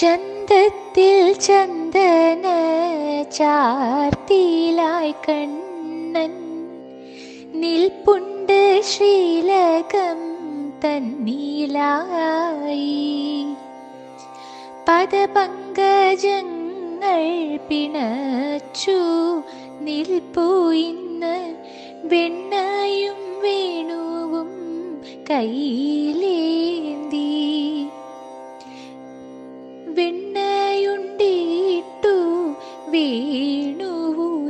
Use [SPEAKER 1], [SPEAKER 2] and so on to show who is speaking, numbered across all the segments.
[SPEAKER 1] ചന്തത്തിൽ ചന്ദന ചാർത്തിയിലായി കണ്ണൻ. നിൽപ്പുണ്ട് ശ്രീലകം തന്നീലായി. പദപങ്കജങ്ങൾ പിണച്ചു നിൽപ്പു ഇന്ന്. വെണ്ണയും വേണുവും കയ്യിലേന്തി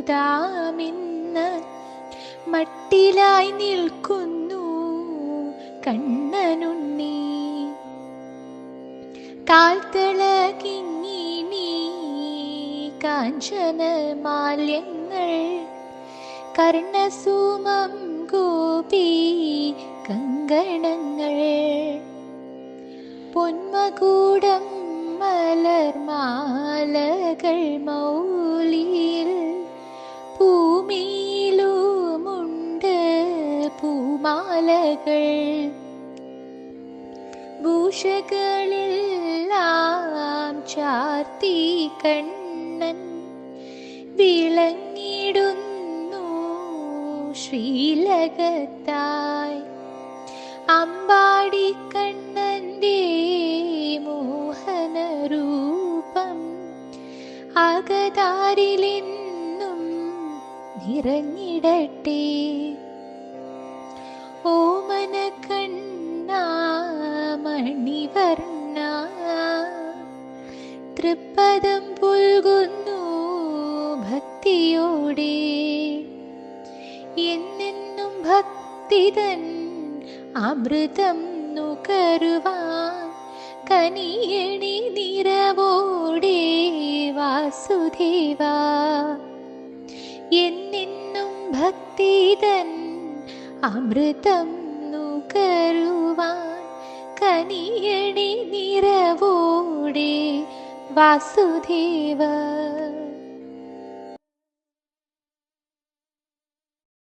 [SPEAKER 1] വേണുവുതാമിന്ന് മട്ടിലായി നിൽക്കുന്നു കണ്ണനുണ്ണി. കാൽത്തളകിങ്ങിനി കാഞ്ചന മാല്യങ്ങൾ കർണസൂമം ഗോപി കങ്കണങ്ങൾ. പൊന്മകൂടം മലർമാലകൾ മൗലിയിൽ പൂമാലകൾ ഭൂഷകളെല്ലാം ചാർത്തി കണ്ണൻ വിളങ്ങിടുന്നു ശ്രീലകത്തായി. അമ്പാടി കണ്ണന്റെ മോഹനരൂപം അകതാരിലെന്നും നിറഞ്ഞിടട്ടെ. ഓമന കണ്ണ മണിവർണ തൃപ്പദം പുൽകുന്നു ഭക്തിയോടെ. എന്നെന്നും ഭക്തിതൻ അമൃതം നുകരുവാൻ കനിയണി നിറവോടെ വാസുദേവ. എന്നെന്നും ഭക്തിതൻ അമൃതം നുകരുവാൻ കനിയണി നിറവോടെ വാസുദേവ.